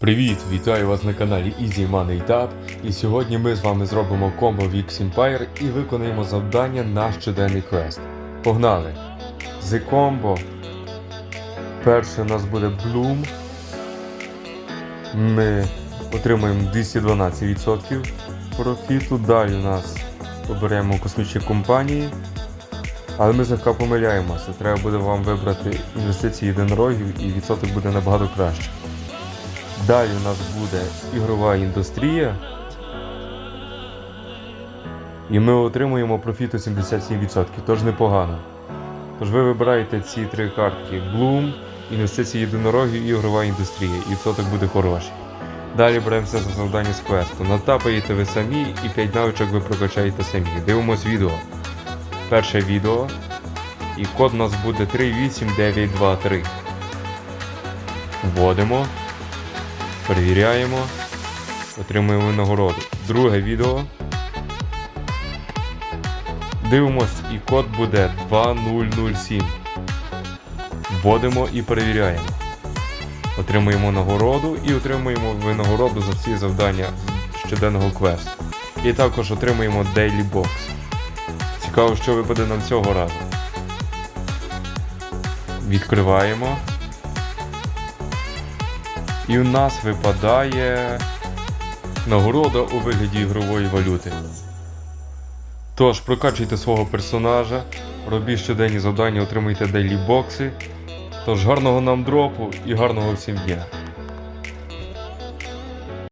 Привіт! Вітаю вас на каналі Easy Money Tab. І сьогодні ми з вами зробимо комбо в X Empire і виконаємо завдання на щоденний квест. Погнали! З комбо. Перше у нас буде Bloom. Ми отримаємо 212% профіту. Далі у нас оберемо космічні компанії. Але ми злегка помиляємося. Треба буде вам вибрати інвестиції єдинорогів і відсоток буде набагато краще. Далі у нас буде ігрова індустрія. І ми отримуємо профіту 77%, тож непогано. Тож ви вибираєте ці три картки: Bloom, інвестиції єдинорогів і ігрова індустрія, і відсоток буде хороший. Далі беремося за завдання з квесту. Натапаєте ви самі і 5 навичок ви прокачаєте самі. Дивимось відео. Перше відео. І код у нас буде 38923. Вводимо. Перевіряємо. Отримуємо нагороду. Друге відео. Дивимось, і код буде 2007. Вводимо і перевіряємо. Отримуємо нагороду і отримуємо винагороду за всі завдання щоденного квесту. І також отримуємо Daily Box. Цікаво, що випаде нам цього разу. Відкриваємо. І у нас випадає нагорода у вигляді ігрової валюти. Тож, прокачуйте свого персонажа, робіть щоденні завдання, отримуйте дейлі бокси. Тож гарного нам дропу і гарного всім дня!